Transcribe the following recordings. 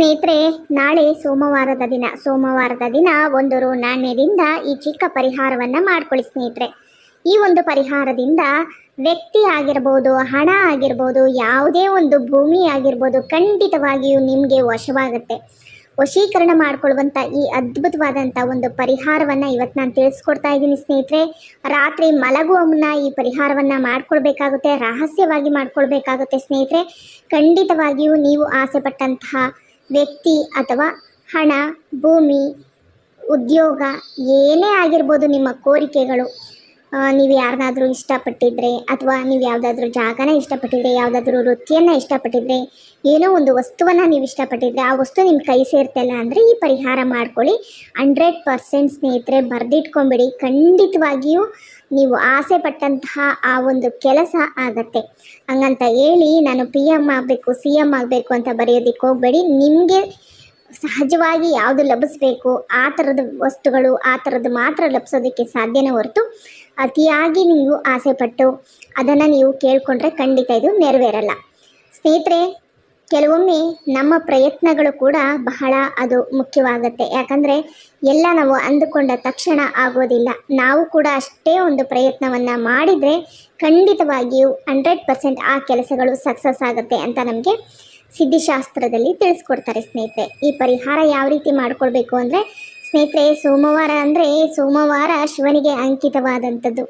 ಸ್ನೇಹಿತರೆ, ನಾಳೆ ಸೋಮವಾರದ ದಿನ. ಸೋಮವಾರದ ದಿನ ಒಂದು ರು ನಾಣ್ಯದಿಂದ ಈ ಚಿಕ್ಕ ಪರಿಹಾರವನ್ನು ಮಾಡ್ಕೊಳ್ಳಿ ಸ್ನೇಹಿತರೆ. ಈ ಒಂದು ಪರಿಹಾರದಿಂದ ವ್ಯಕ್ತಿ ಆಗಿರ್ಬೋದು, ಹಣ ಆಗಿರ್ಬೋದು, ಯಾವುದೇ ಒಂದು ಭೂಮಿ ಆಗಿರ್ಬೋದು ಖಂಡಿತವಾಗಿಯೂ ನಿಮಗೆ ವಶವಾಗುತ್ತೆ. ವಶೀಕರಣ ಮಾಡ್ಕೊಳ್ಳುವಂಥ ಈ ಅದ್ಭುತವಾದಂಥ ಒಂದು ಪರಿಹಾರವನ್ನು ಇವತ್ತು ನಾನು ತಿಳಿಸ್ಕೊಡ್ತಾ ಇದ್ದೀನಿ ಸ್ನೇಹಿತರೆ. ರಾತ್ರಿ ಮಲಗುವ ಮುನ್ನ ಈ ಪರಿಹಾರವನ್ನು ಮಾಡಿಕೊಳ್ಬೇಕಾಗುತ್ತೆ, ರಹಸ್ಯವಾಗಿ ಮಾಡ್ಕೊಳ್ಬೇಕಾಗುತ್ತೆ ಸ್ನೇಹಿತರೆ. ಖಂಡಿತವಾಗಿಯೂ ನೀವು ಆಸೆ ಪಟ್ಟಂತಹ ವ್ಯಕ್ತಿ ಅಥವಾ ಹಣ, ಭೂಮಿ, ಉದ್ಯೋಗ ಏನೇ ಆಗಿರ್ಬೋದು ನಿಮ್ಮ ಕೋರಿಕೆಗಳು. ನೀವು ಯಾರನ್ನಾದರೂ ಇಷ್ಟಪಟ್ಟಿದ್ರೆ ಅಥವಾ ನೀವು ಯಾವುದಾದ್ರೂ ಜಾಗನ ಇಷ್ಟಪಟ್ಟಿದ್ರೆ, ಯಾವುದಾದ್ರೂ ವೃತ್ತಿಯನ್ನು ಇಷ್ಟಪಟ್ಟಿದ್ರೆ, ಏನೋ ಒಂದು ವಸ್ತುವನ್ನು ನೀವು ಇಷ್ಟಪಟ್ಟಿದ್ರೆ ಆ ವಸ್ತು ನಿಮ್ಮ ಕೈ ಸೇರ್ತಲ್ಲ ಅಂದರೆ ಈ ಪರಿಹಾರ ಮಾಡ್ಕೊಳ್ಳಿ. ಹಂಡ್ರೆಡ್ ಪರ್ಸೆಂಟ್ ಸ್ನೇಹಿತರೆ, ಬರೆದಿಟ್ಕೊಂಬಿಡಿ. ಖಂಡಿತವಾಗಿಯೂ ನೀವು ಆಸೆ ಪಟ್ಟಂತಹ ಆ ಒಂದು ಕೆಲಸ ಆಗತ್ತೆ. ಹಂಗಂತ ಹೇಳಿ ನಾನು ಪಿ ಎಂ ಆಗಬೇಕು ಸಿ ಎಂ ಆಗಬೇಕು ಅಂತ ಬರೆಯೋದಕ್ಕೆ ಹೋಗಬೇಡಿ. ನಿಮಗೆ ಸಹಜವಾಗಿ ಯಾವುದು ಲಭಿಸ್ಬೇಕು, ಆ ಥರದ ವಸ್ತುಗಳು, ಆ ಥರದ್ದು ಮಾತ್ರ ಲಭಿಸೋದಕ್ಕೆ ಸಾಧ್ಯನೇ ಹೊರತು ಅತಿಯಾಗಿ ನೀವು ಆಸೆ ಪಟ್ಟು ಅದನ್ನು ನೀವು ಕೇಳಿಕೊಂಡ್ರೆ ಖಂಡಿತ ಇದು ನೆರವೇರಲ್ಲ. ಸ್ನೇಹಿತರೆ ಕೆಲವೊಮ್ಮೆ ನಮ್ಮ ಪ್ರಯತ್ನಗಳು ಕೂಡ ಬಹಳ ಅದು ಮುಖ್ಯವಾಗುತ್ತೆ. ಯಾಕಂದರೆ ಎಲ್ಲ ನಾವು ಅಂದುಕೊಂಡ ತಕ್ಷಣ ಆಗೋದಿಲ್ಲ. ನಾವು ಕೂಡ ಅಷ್ಟೇ ಒಂದು ಪ್ರಯತ್ನವನ್ನು ಮಾಡಿದರೆ ಖಂಡಿತವಾಗಿಯೂ ಹಂಡ್ರೆಡ್ ಪರ್ಸೆಂಟ್ ಆ ಕೆಲಸಗಳು ಸಕ್ಸಸ್ ಆಗುತ್ತೆ ಅಂತ ನಮಗೆ ಸಿದ್ಧಿಶಾಸ್ತ್ರದಲ್ಲಿ ತಿಳಿಸ್ಕೊಡ್ತಾರೆ ಸ್ನೇಹಿತರೆ. ಈ ಪರಿಹಾರ ಯಾವ ರೀತಿ ಮಾಡಿಕೊಳ್ಬೇಕು ಅಂದರೆ ಸ್ನೇಹಿತರೆ ಸೋಮವಾರ ಅಂದರೆ ಸೋಮವಾರ ಶಿವನಿಗೆ ಅಂಕಿತವಾದಂಥದ್ದು.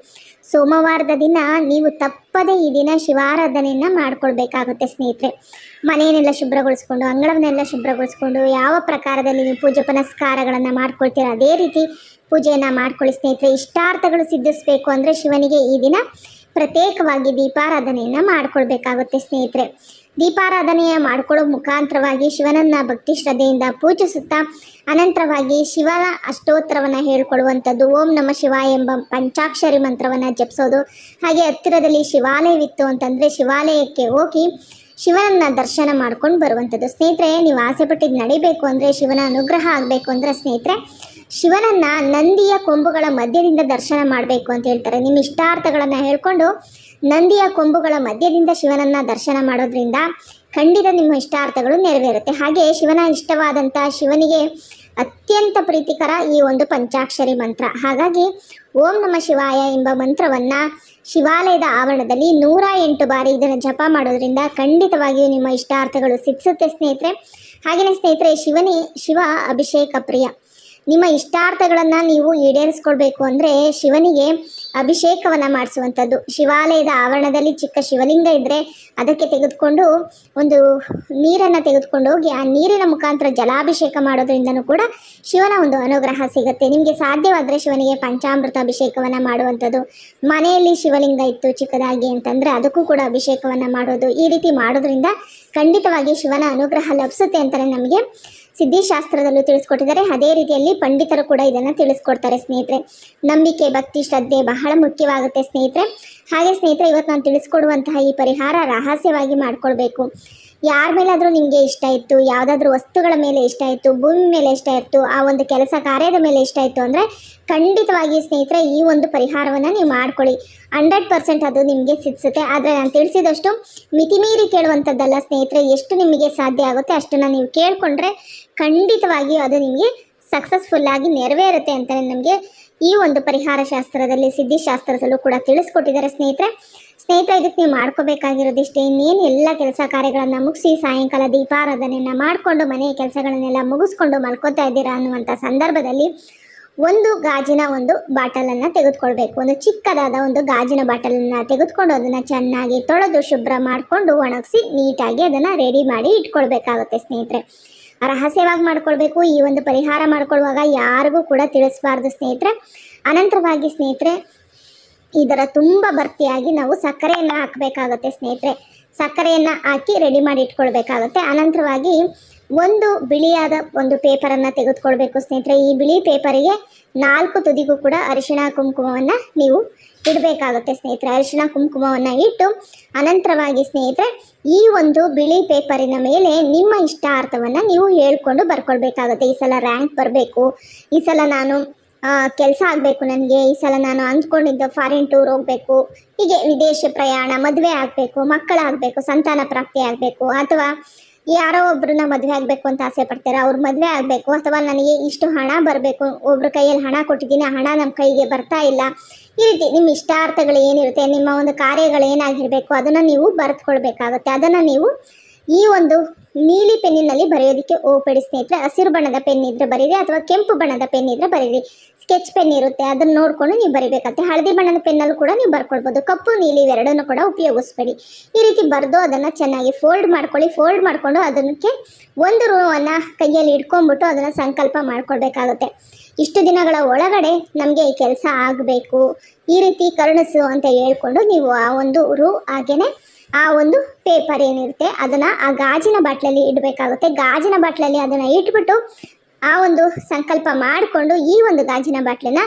ಸೋಮವಾರದ ದಿನ ನೀವು ತಪ್ಪದೇ ಈ ದಿನ ಶಿವಾರಾಧನೆಯನ್ನು ಮಾಡ್ಕೊಳ್ಬೇಕಾಗುತ್ತೆ ಸ್ನೇಹಿತರೆ. ಮನೆಯನ್ನೆಲ್ಲ ಶುಭ್ರಗೊಳಿಸ್ಕೊಂಡು, ಅಂಗಳವನ್ನೆಲ್ಲ ಶುಭ್ರಗೊಳಿಸ್ಕೊಂಡು, ಯಾವ ಪ್ರಕಾರದಲ್ಲಿ ನೀವು ಪೂಜೆ ಪುನಸ್ಕಾರಗಳನ್ನು ಮಾಡ್ಕೊಳ್ತೀರ, ಅದೇ ರೀತಿ ಪೂಜೆಯನ್ನು ಮಾಡ್ಕೊಳ್ಳಿ ಸ್ನೇಹಿತರೆ. ಇಷ್ಟಾರ್ಥಗಳು ಸಿದ್ಧಿಸಬೇಕು ಅಂದರೆ ಶಿವನಿಗೆ ಈ ದಿನ ಪ್ರತ್ಯೇಕವಾಗಿ ದೀಪಾರಾಧನೆಯನ್ನು ಮಾಡ್ಕೊಳ್ಬೇಕಾಗುತ್ತೆ ಸ್ನೇಹಿತರೆ. ದೀಪಾರಾಧನೆಯ ಮಾಡ್ಕೊಳ್ಳೋ ಮುಖಾಂತರವಾಗಿ ಶಿವನನ್ನ ಭಕ್ತಿ ಶ್ರದ್ಧೆಯಿಂದ ಪೂಜಿಸುತ್ತಾ ಅನಂತರವಾಗಿ ಶಿವನ ಅಷ್ಟೋತ್ತರವನ್ನು ಹೇಳ್ಕೊಳ್ಳುವಂಥದ್ದು ಓಂ ನಮ ಶಿವ ಎಂಬ ಪಂಚಾಕ್ಷರಿ ಮಂತ್ರವನ್ನು ಜಪಿಸೋದು. ಹಾಗೆ ಹತ್ತಿರದಲ್ಲಿ ಶಿವಾಲಯವಿತ್ತು ಅಂತಂದರೆ ಶಿವಾಲಯಕ್ಕೆ ಹೋಗಿ ಶಿವನನ್ನ ದರ್ಶನ ಮಾಡ್ಕೊಂಡು ಬರುವಂಥದ್ದು. ಸ್ನೇಹಿತರೆ, ನೀವು ಆಸೆ ಪಟ್ಟಿದ್ದು ನಡಿಬೇಕು ಅಂದರೆ ಶಿವನ ಅನುಗ್ರಹ ಆಗಬೇಕು ಅಂದರೆ ಸ್ನೇಹಿತರೆ ಶಿವನನ್ನ ನಂದಿಯ ಕೊಂಬುಗಳ ಮಧ್ಯದಿಂದ ದರ್ಶನ ಮಾಡಬೇಕು ಅಂತ ಹೇಳ್ತಾರೆ. ನಿಮ್ಮ ಇಷ್ಟಾರ್ಥಗಳನ್ನು ಹೇಳ್ಕೊಂಡು ನಂದಿಯ ಕೊಂಬುಗಳ ಮಧ್ಯದಿಂದ ಶಿವನನ್ನ ದರ್ಶನ ಮಾಡೋದ್ರಿಂದ ಖಂಡಿತ ನಿಮ್ಮ ಇಷ್ಟಾರ್ಥಗಳು ನೆರವೇರುತ್ತೆ. ಹಾಗೆ ಶಿವನ ಇಷ್ಟವಾದಂಥ ಶಿವನಿಗೆ ಅತ್ಯಂತ ಪ್ರೀತಿಕರ ಈ ಒಂದು ಪಂಚಾಕ್ಷರಿ ಮಂತ್ರ. ಹಾಗಾಗಿ ಓಂ ನಮ ಶಿವಾಯ ಎಂಬ ಮಂತ್ರವನ್ನು ಶಿವಾಲಯದ ಆವರಣದಲ್ಲಿ ನೂರ ಎಂಟು ಬಾರಿ ಇದನ್ನು ಜಪ ಮಾಡೋದ್ರಿಂದ ಖಂಡಿತವಾಗಿಯೂ ನಿಮ್ಮ ಇಷ್ಟಾರ್ಥಗಳು ಸಿಕ್ಸುತ್ತೆ ಸ್ನೇಹಿತರೆ. ಹಾಗೆಯೇ ಸ್ನೇಹಿತರೆ, ಶಿವನಿ ಶಿವ ಅಭಿಷೇಕ ಪ್ರಿಯ. ನಿಮ್ಮ ಇಷ್ಟಾರ್ಥಗಳನ್ನು ನೀವು ಈಡೇರಿಸ್ಕೊಳ್ಬೇಕು ಅಂದರೆ ಶಿವನಿಗೆ ಅಭಿಷೇಕವನ್ನು ಮಾಡಿಸುವಂಥದ್ದು. ಶಿವಾಲಯದ ಆವರಣದಲ್ಲಿ ಚಿಕ್ಕ ಶಿವಲಿಂಗ ಇದ್ದರೆ ಅದಕ್ಕೆ ತೆಗೆದುಕೊಂಡು ಒಂದು ನೀರನ್ನು ತೆಗೆದುಕೊಂಡು ಹೋಗಿ ಆ ನೀರಿನ ಮುಖಾಂತರ ಜಲಾಭಿಷೇಕ ಮಾಡೋದ್ರಿಂದನೂ ಕೂಡ ಶಿವನ ಒಂದು ಅನುಗ್ರಹ ಸಿಗುತ್ತೆ. ನಿಮಗೆ ಸಾಧ್ಯವಾದರೆ ಶಿವನಿಗೆ ಪಂಚಾಮೃತ ಅಭಿಷೇಕವನ್ನು ಮಾಡುವಂಥದ್ದು. ಮನೆಯಲ್ಲಿ ಶಿವಲಿಂಗ ಇತ್ತು ಚಿಕ್ಕದಾಗಿ ಅಂತಂದರೆ ಅದಕ್ಕೂ ಕೂಡ ಅಭಿಷೇಕವನ್ನು ಮಾಡೋದು ಈ ರೀತಿ ಮಾಡೋದ್ರಿಂದ ಖಂಡಿತವಾಗಿ ಶಿವನ ಅನುಗ್ರಹ ಲಭಿಸುತ್ತೆ ಅಂತಲೇ ನಮಗೆ ಸಿದ್ಧಿಶಾಸ್ತ್ರದಲ್ಲೂ ತಿಳಿಸ್ಕೊಟ್ಟಿದ್ದಾರೆ. ಅದೇ ರೀತಿಯಲ್ಲಿ ಪಂಡಿತರು ಕೂಡ ಇದನ್ನು ತಿಳಿಸ್ಕೊಡ್ತಾರೆ ಸ್ನೇಹಿತರೆ. ನಂಬಿಕೆ, ಭಕ್ತಿ, ಶ್ರದ್ಧೆ ಬಹಳ ಮುಖ್ಯವಾಗುತ್ತೆ ಸ್ನೇಹಿತರೆ. ಹಾಗೆ ಸ್ನೇಹಿತರೆ, ಇವತ್ತು ನಾನು ತಿಳಿಸ್ಕೊಡುವಂತಹ ಈ ಪರಿಹಾರ ರಹಸ್ಯವಾಗಿ ಮಾಡ್ಕೊಳ್ಬೇಕು ಯಾರ ಮೇಲಾದರೂ ನಿಮಗೆ ಇಷ್ಟ ಇತ್ತು, ಯಾವುದಾದ್ರೂ ವಸ್ತುಗಳ ಮೇಲೆ ಇಷ್ಟ ಇತ್ತು, ಭೂಮಿ ಮೇಲೆ ಇಷ್ಟ ಇತ್ತು, ಆ ಒಂದು ಕೆಲಸ ಕಾರ್ಯದ ಮೇಲೆ ಇಷ್ಟ ಇತ್ತು ಅಂದರೆ ಖಂಡಿತವಾಗಿ ಸ್ನೇಹಿತರೆ ಈ ಒಂದು ಪರಿಹಾರವನ್ನು ನೀವು ಮಾಡ್ಕೊಳ್ಳಿ. ಹಂಡ್ರೆಡ್ ಪರ್ಸೆಂಟ್ ಅದು ನಿಮಗೆ ಸಿಗ್ಸುತ್ತೆ. ಆದರೆ ನಾನು ತಿಳಿಸಿದಷ್ಟು ಮಿತಿಮೀರಿ ಕೇಳುವಂಥದ್ದಲ್ಲ ಸ್ನೇಹಿತರೆ, ಎಷ್ಟು ನಿಮಗೆ ಸಾಧ್ಯ ಆಗುತ್ತೆ ಅಷ್ಟನ್ನು ನೀವು ಕೇಳಿಕೊಂಡ್ರೆ ಖಂಡಿತವಾಗಿ ಅದು ನಿಮಗೆ ಸಕ್ಸಸ್ಫುಲ್ ಆಗಿ ನೆರವೇರುತ್ತೆ ಅಂತಲೇ ನಮಗೆ ಈ ಒಂದು ಪರಿಹಾರ ಶಾಸ್ತ್ರದಲ್ಲಿ ಸಿದ್ಧಿಶಾಸ್ತ್ರದಲ್ಲೂ ಕೂಡ ತಿಳಿಸ್ಕೊಟ್ಟಿದ್ದಾರೆ ಸ್ನೇಹಿತರೆ. ಸ್ನೇಹಿತರೆ, ಇದಕ್ಕೆ ನೀವು ಮಾಡ್ಕೋಬೇಕಾಗಿರೋದಿಷ್ಟೇ. ಇನ್ನೇನು ಎಲ್ಲ ಕೆಲಸ ಕಾರ್ಯಗಳನ್ನು ಮುಗಿಸಿ ಸಾಯಂಕಾಲ ದೀಪಾರಾಧನೆಯನ್ನು ಮಾಡಿಕೊಂಡು ಮನೆಯ ಕೆಲಸಗಳನ್ನೆಲ್ಲ ಮುಗಿಸ್ಕೊಂಡು ಮಲ್ಕೋತಾ ಇದ್ದೀರಾ ಅನ್ನುವಂಥ ಸಂದರ್ಭದಲ್ಲಿ ಒಂದು ಗಾಜಿನ ಒಂದು ಬಾಟಲನ್ನು ತೆಗೆದುಕೊಳ್ಬೇಕು. ಒಂದು ಚಿಕ್ಕದಾದ ಒಂದು ಗಾಜಿನ ಬಾಟಲನ್ನು ತೆಗೆದುಕೊಂಡು ಅದನ್ನು ಚೆನ್ನಾಗಿ ತೊಳೆದು ಶುಭ್ರ ಮಾಡಿಕೊಂಡು ಒಣಗಿಸಿ ನೀಟಾಗಿ ಅದನ್ನು ರೆಡಿ ಮಾಡಿ ಇಟ್ಕೊಳ್ಬೇಕಾಗುತ್ತೆ ಸ್ನೇಹಿತರೆ. ರಹಸ್ಯವಾಗಿ ಮಾಡ್ಕೊಳ್ಬೇಕು, ಈ ಒಂದು ಪರಿಹಾರ ಮಾಡ್ಕೊಳ್ಳುವಾಗ ಯಾರಿಗೂ ಕೂಡ ತಿಳಿಸ್ಬಾರ್ದು ಸ್ನೇಹಿತರೆ. ಅನಂತರವಾಗಿ ಸ್ನೇಹಿತರೆ, ಇದರ ತುಂಬ ಭರ್ತಿಯಾಗಿ ನಾವು ಸಕ್ಕರೆಯನ್ನು ಹಾಕಬೇಕಾಗುತ್ತೆ ಸ್ನೇಹಿತರೆ. ಸಕ್ಕರೆಯನ್ನು ಹಾಕಿ ರೆಡಿ ಮಾಡಿ ಇಟ್ಕೊಳ್ಬೇಕಾಗುತ್ತೆ. ಅನಂತರವಾಗಿ ಒಂದು ಬಿಳಿಯಾದ ಒಂದು ಪೇಪರನ್ನು ತೆಗೆದುಕೊಳ್ಬೇಕು ಸ್ನೇಹಿತರೆ. ಈ ಬಿಳಿ ಪೇಪರಿಗೆ ನಾಲ್ಕು ತುದಿಗೂ ಕೂಡ ಅರಿಶಿಣ ಕುಂಕುಮವನ್ನು ನೀವು ಇಡಬೇಕಾಗುತ್ತೆ ಸ್ನೇಹಿತರೆ. ಅರಿಶಿಣ ಕುಂಕುಮವನ್ನು ಇಟ್ಟು ಅನಂತರವಾಗಿ ಸ್ನೇಹಿತರೆ, ಈ ಒಂದು ಬಿಳಿ ಪೇಪರಿನ ಮೇಲೆ ನಿಮ್ಮ ಇಷ್ಟಾರ್ಥವನ್ನು ನೀವು ಹೇಳ್ಕೊಂಡು ಬರ್ಕೊಳ್ಬೇಕಾಗುತ್ತೆ. ಈ ಸಲ ರ್ಯಾಂಕ್ ಬರಬೇಕು. ಈ ಸಲ ನಾನು ಕೆಲಸ ಆಗಬೇಕು ನನಗೆ. ಈ ಸಲ ನಾನು ಅಂದ್ಕೊಂಡಿದ್ದ ಫಾರಿನ್ ಟೂರ್ ಹೋಗಬೇಕು. ಹೀಗೆ ವಿದೇಶ ಪ್ರಯಾಣ, ಮದುವೆ ಆಗಬೇಕು, ಮಕ್ಕಳಾಗಬೇಕು, ಸಂತಾನ ಪ್ರಾಪ್ತಿ ಆಗಬೇಕು, ಅಥವಾ ಯಾರೋ ಒಬ್ಬರನ್ನ ಮದುವೆ ಆಗಬೇಕು ಅಂತ ಆಸೆ ಪಡ್ತಾರೆ? ಅವ್ರ ಮದುವೆ ಆಗಬೇಕು. ಅಥವಾ ನನಗೆ ಇಷ್ಟು ಹಣ ಬರಬೇಕು. ಒಬ್ರ ಕೈಯಲ್ಲಿ ಹಣ ಕೊಟ್ಟಿದ್ದೀನಿ. ಹಣ ನಮ್ಮ ಕೈಗೆ ಬರ್ತಾ ಇಲ್ಲ. ಈ ರೀತಿ ನಿಮ್ಮ ಇಷ್ಟಾರ್ಥಗಳು ಏನಿರುತ್ತೆ, ನಿಮ್ಮ ಒಂದು ಕಾರ್ಯಗಳು ಏನಾಗಿರಬೇಕು ಅದನ್ನು ನೀವು ಬರೆದುಕೊಳ್ಬೇಕಾಗುತ್ತೆ. ಅದನ್ನು ನೀವು ಈ ಒಂದು ನೀಲಿ ಪೆನ್ನಿನಲ್ಲಿ ಬರೆಯೋದಕ್ಕೆ ಓಪಡಿ ಸ್ನೇಹಿತರೆ, ಹಸಿರು ಬಣ್ಣದ ಪೆನ್ ಇದ್ರೆ ಬರೀರಿ ಅಥವಾ ಕೆಂಪು ಬಣ್ಣದ ಪೆನ್ ಇದ್ರೆ ಬರೀರಿ. ಸ್ಕೆಚ್ ಪೆನ್ ಇರುತ್ತೆ, ಅದನ್ನ ನೋಡ್ಕೊಂಡು ನೀವು ಬರಿಬೇಕಾಗುತ್ತೆ ಹಳದಿ ಬಣ್ಣದ ಪೆನ್ನಲ್ಲೂ ಕೂಡ ನೀವು ಬರ್ಕೊಳ್ಬೋದು. ಕಪ್ಪು, ನೀಲಿ ಇವೆರಡನ್ನು ಕೂಡ ಉಪಯೋಗಿಸ್ಬೇಡಿ. ಈ ರೀತಿ ಬರೆದು ಅದನ್ನು ಚೆನ್ನಾಗಿ ಫೋಲ್ಡ್ ಮಾಡ್ಕೊಳ್ಳಿ. ಫೋಲ್ಡ್ ಮಾಡಿಕೊಂಡು ಅದಕ್ಕೆ ಒಂದು ರೂವನ್ನು ಕೈಯಲ್ಲಿ ಇಟ್ಕೊಂಡ್ಬಿಟ್ಟು ಅದನ್ನು ಸಂಕಲ್ಪ ಮಾಡ್ಕೊಳ್ಬೇಕಾಗುತ್ತೆ. ಇಷ್ಟು ದಿನಗಳ ಒಳಗಡೆ ನಮಗೆ ಈ ಕೆಲಸ ಆಗಬೇಕು. ಈ ರೀತಿ ಕರುಣಿಸು ಅಂತ ಹೇಳ್ಕೊಂಡು ನೀವು ಆ ಒಂದು ರು ಹಾಗೇನೆ ಆ ಒಂದು ಪೇಪರ್ ಏನಿರುತ್ತೆ, ಅದನ್ನ ಆ ಗಾಜಿನ ಬಾಟ್ಲಲ್ಲಿ ಇಡಬೇಕಾಗುತ್ತೆ. ಗಾಜಿನ ಬಾಟ್ಲಲ್ಲಿ ಅದನ್ನ ಇಟ್ಬಿಟ್ಟು ಆ ಒಂದು ಸಂಕಲ್ಪ ಮಾಡಿಕೊಂಡು ಈ ಒಂದು ಗಾಜಿನ ಬಾಟ್ಲನ್ನ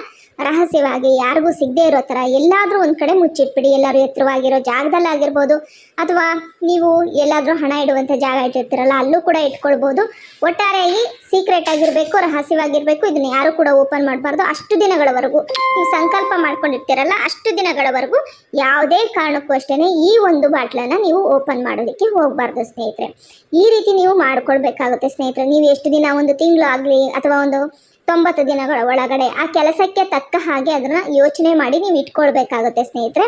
ರಹಸ್ಯವಾಗಿ ಯಾರಿಗೂ ಸಿಗದೆ ಇರೋ ಥರ ಎಲ್ಲಾದರೂ ಒಂದು ಕಡೆ ಮುಚ್ಚಿಟ್ಬಿಡಿ. ಎಲ್ಲರೂ ಎತ್ತರವಾಗಿರೋ ಜಾಗದಲ್ಲಾಗಿರ್ಬೋದು ಅಥವಾ ನೀವು ಎಲ್ಲಾದರೂ ಹಣ ಇಡುವಂಥ ಜಾಗ ಇಟ್ಟಿರ್ತೀರಲ್ಲ, ಅಲ್ಲೂ ಕೂಡ ಇಟ್ಕೊಳ್ಬೋದು. ಒಟ್ಟಾರೆಯಾಗಿ ಸೀಕ್ರೆಟ್ ಆಗಿರಬೇಕು, ರಹಸ್ಯವಾಗಿರಬೇಕು. ಇದನ್ನು ಯಾರು ಕೂಡ ಓಪನ್ ಮಾಡಬಾರ್ದು. ಅಷ್ಟು ದಿನಗಳವರೆಗೂ ನೀವು ಸಂಕಲ್ಪ ಮಾಡ್ಕೊಂಡಿರ್ತೀರಲ್ಲ, ಅಷ್ಟು ದಿನಗಳವರೆಗೂ ಯಾವುದೇ ಕಾರಣಕ್ಕೂ ಅಷ್ಟೇ ಈ ಒಂದು ಬಾಟ್ಲನ್ನು ನೀವು ಓಪನ್ ಮಾಡೋದಕ್ಕೆ ಹೋಗಬಾರ್ದು ಸ್ನೇಹಿತರೆ. ಈ ರೀತಿ ನೀವು ಮಾಡ್ಕೊಳ್ಬೇಕಾಗುತ್ತೆ ಸ್ನೇಹಿತರೆ. ನೀವು ಎಷ್ಟು ದಿನ, ಒಂದು ತಿಂಗಳು ಆಗಲಿ ಅಥವಾ ಒಂದು ತೊಂಬತ್ತು ದಿನಗಳ ಒಳಗಡೆ ಆ ಕೆಲಸಕ್ಕೆ ತಕ್ಕ ಹಾಗೆ ಅದನ್ನು ಯೋಚನೆ ಮಾಡಿ ನೀವು ಇಟ್ಕೊಳ್ಬೇಕಾಗುತ್ತೆ ಸ್ನೇಹಿತರೆ.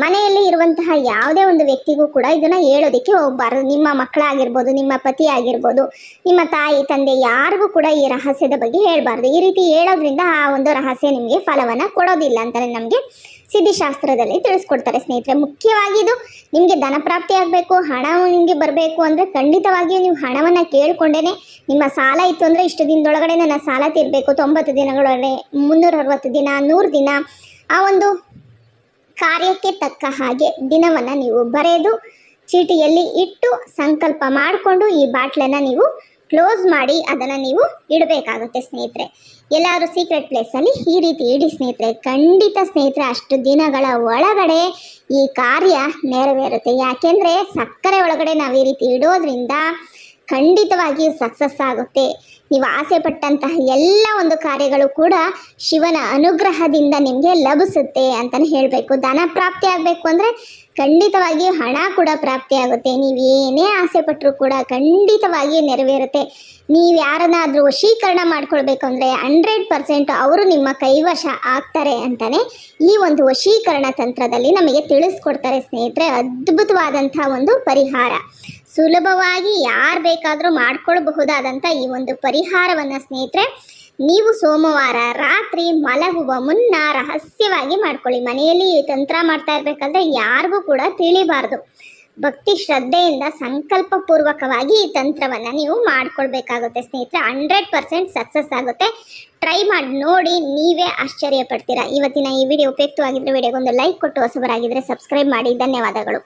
ಮನೆಯಲ್ಲಿ ಇರುವಂತಹ ಯಾವುದೇ ಒಂದು ವ್ಯಕ್ತಿಗೂ ಕೂಡ ಇದನ್ನು ಹೇಳೋದಕ್ಕೆ ಹೋಗ್ಬಾರ್ದು ನಿಮ್ಮ ಮಕ್ಕಳಾಗಿರ್ಬೋದು, ನಿಮ್ಮ ಪತಿ ಆಗಿರ್ಬೋದು, ನಿಮ್ಮ ತಾಯಿ, ತಂದೆ ಯಾರಿಗೂ ಕೂಡ ಈ ರಹಸ್ಯದ ಬಗ್ಗೆ ಹೇಳಬಾರ್ದು. ಈ ರೀತಿ ಹೇಳೋದ್ರಿಂದ ಆ ಒಂದು ರಹಸ್ಯ ನಿಮಗೆ ಫಲವನ್ನು ಕೊಡೋದಿಲ್ಲ ಅಂತಲೇ ನಮಗೆ ಸಿದ್ಧಿಶಾಸ್ತ್ರದಲ್ಲಿ ತಿಳಿಸ್ಕೊಡ್ತಾರೆ ಸ್ನೇಹಿತರೆ. ಮುಖ್ಯವಾಗಿ ಇದು ನಿಮಗೆ ಧನ ಪ್ರಾಪ್ತಿ ಆಗಬೇಕು ಹಣ ನಿಮಗೆ ಬರಬೇಕು ಅಂದರೆ ಖಂಡಿತವಾಗಿಯೂ ನೀವು ಹಣವನ್ನು ಕೇಳಿಕೊಂಡೇ ನಿಮ್ಮ ಸಾಲ ಇತ್ತು ಅಂದರೆ ಇಷ್ಟು ದಿನದೊಳಗಡೆ ನನ್ನ ಸಾಲ ತೀರಬೇಕು, ತೊಂಬತ್ತು ದಿನಗಳೊಳಗೆ ಮುನ್ನೂರ ಅರವತ್ತು ದಿನ, ನೂರು ದಿನ ಆ ಒಂದು ಕಾರ್ಯಕ್ಕೆ ತಕ್ಕ ಹಾಗೆ ದಿನವನ್ನು ನೀವು ಬರೆದು ಚೀಟಿಯಲ್ಲಿ ಇಟ್ಟು ಸಂಕಲ್ಪ ಮಾಡಿಕೊಂಡು ಈ ಬಾಟ್ಲನ್ನು ನೀವು ಕ್ಲೋಸ್ ಮಾಡಿ ಅದನ್ನು ನೀವು ಇಡಬೇಕಾಗುತ್ತೆ ಸ್ನೇಹಿತರೆ. ಎಲ್ಲಾದರೂ ಸೀಕ್ರೆಟ್ ಪ್ಲೇಸಲ್ಲಿ ಈ ರೀತಿ ಇಡಿ ಸ್ನೇಹಿತರೆ. ಖಂಡಿತ ಸ್ನೇಹಿತರೆ, ಅಷ್ಟು ದಿನಗಳ ಒಳಗಡೆ ಈ ಕಾರ್ಯ ನೆರವೇರುತ್ತೆ. ಯಾಕೆಂದರೆ ಸಕ್ಕರೆ ಒಳಗಡೆ ನಾವು ಈ ರೀತಿ ಇಡೋದ್ರಿಂದ ಖಂಡಿತವಾಗಿಯೂ ಸಕ್ಸಸ್ ಆಗುತ್ತೆ. ನೀವು ಆಸೆ ಪಟ್ಟಂತಹ ಎಲ್ಲ ಒಂದು ಕಾರ್ಯಗಳು ಕೂಡ ಶಿವನ ಅನುಗ್ರಹದಿಂದ ನಿಮಗೆ ಲಭಿಸುತ್ತೆ ಅಂತಲೇ ಹೇಳಬೇಕು. ಧನ ಪ್ರಾಪ್ತಿ ಆಗಬೇಕು ಅಂದರೆ ಖಂಡಿತವಾಗಿಯೂ ಹಣ ಕೂಡ ಪ್ರಾಪ್ತಿ ಆಗುತ್ತೆ. ನೀವು ಏನೇ ಆಸೆ ಪಟ್ಟರೂ ಕೂಡ ಖಂಡಿತವಾಗಿ ನೆರವೇರುತ್ತೆ. ನೀವು ಯಾರನ್ನಾದರೂ ವಶೀಕರಣ ಮಾಡ್ಕೊಳ್ಬೇಕು ಅಂದರೆ ಹಂಡ್ರೆಡ್ ಪರ್ಸೆಂಟ್ ಅವರು ನಿಮ್ಮ ಕೈವಶ ಆಗ್ತಾರೆ ಅಂತಲೇ ಈ ಒಂದು ವಶೀಕರಣ ತಂತ್ರದಲ್ಲಿ ನಮಗೆ ತಿಳಿಸ್ಕೊಡ್ತಾರೆ ಸ್ನೇಹಿತರೆ. ಅದ್ಭುತವಾದಂಥ ಒಂದು ಪರಿಹಾರ. ಸುಲಭವಾಗಿ ಯಾರು ಬೇಕಾದರೂ ಮಾಡಿಕೊಳ್ಳಬಹುದಾದಂಥ ಈ ಒಂದು ಪರಿಹಾರವನ್ನು ಸ್ನೇಹಿತರೆ, ನೀವು ಸೋಮವಾರ ರಾತ್ರಿ ಮಲಗುವ ಮುನ್ನ ರಹಸ್ಯವಾಗಿ ಮಾಡ್ಕೊಳ್ಳಿ. ಮನೆಯಲ್ಲಿ ಈ ತಂತ್ರ ಮಾಡ್ತಾ ಇರಬೇಕಾದ್ರೆ ಯಾರಿಗೂ ಕೂಡ ತಿಳಿಬಾರ್ದು. ಭಕ್ತಿ ಶ್ರದ್ಧೆಯಿಂದ ಸಂಕಲ್ಪ ಪೂರ್ವಕವಾಗಿ ಈ ತಂತ್ರವನ್ನು ನೀವು ಮಾಡ್ಕೊಳ್ಬೇಕಾಗುತ್ತೆ ಸ್ನೇಹಿತರೆ. ಹಂಡ್ರೆಡ್ ಪರ್ಸೆಂಟ್ ಸಕ್ಸಸ್ ಆಗುತ್ತೆ. ಟ್ರೈ ಮಾಡಿ, ನೋಡಿ, ನೀವೇ ಆಶ್ಚರ್ಯ ಪಡ್ತೀರಾ ಇವತ್ತಿನ ಈ ವಿಡಿಯೋ ಉಪಯುಕ್ತವಾಗಿದ್ದರೆ ವಿಡಿಯೋಗೊಂದು ಲೈಕ್ ಕೊಟ್ಟು ಹೊಸಬರಾಗಿದ್ದರೆ ಸಬ್ಸ್ಕ್ರೈಬ್ ಮಾಡಿ. ಧನ್ಯವಾದಗಳು.